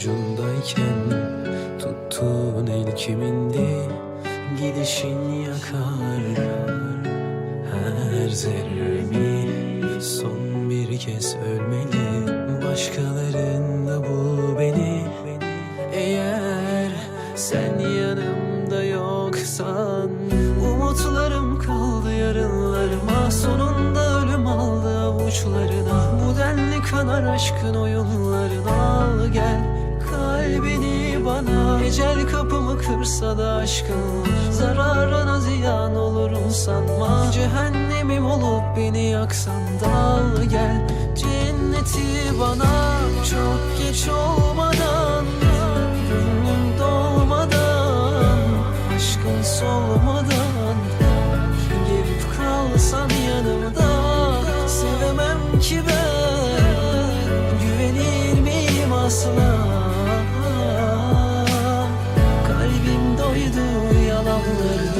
içindeyken Tuttuğun el kimindi? Gidişin yakar Her zerremi. Son bir kez ölmeli Başkalarında bul beni. Eğer sen yanımda yoksan Umutlarım kaldı yarınlarıma. Sonunda ölüm aldı avuçlarına. Bu denli kanar aşkın oyunlarına. Al gel bana. Ecel kapımı kırsa da aşkın Zararına ziyan olurum sanma. Cehennemim olup beni yaksan da Al gel. Cenneti bana Çok geç olmadan Gönlüm dolmadan Aşkın solmadan. Gelip kalsan yanımda Sevemem ki ben. Güvenir miyim asla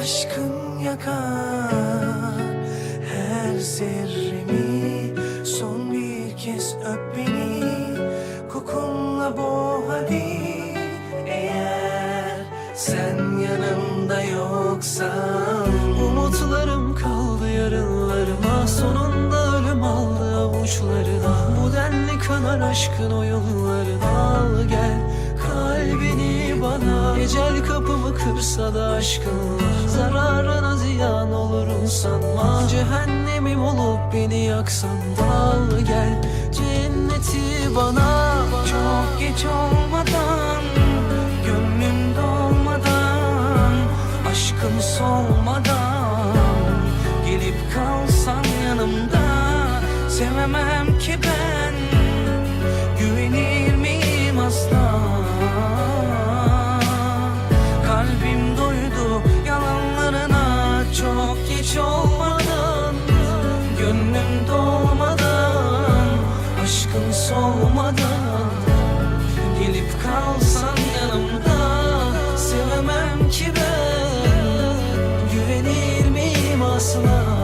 Aşkın yakar her zerremi Son bir kez öp beni kokunla boğ hadi. Eğer sen yanımda yoksan. Umutlarım kaldı yarınlarıma Sonunda ölüm aldı avuçlarına. Bu denli kanar aşkın oyunlarına. Al gel kalbini kırsa da aşkın Zararına ziyan olurum sanma. Cehennemim olup beni yaksan Al gel. Cenneti bana. Çok geç olmadan Gönlüm dolmadan Aşkım solmadan. Gelip kalsan yanımda Sevemem geç olmadan Gönlüm dolmadan Aşkın solmadan Gelip kalsan yanımda Sevemem ki ben Güvenir miyim asla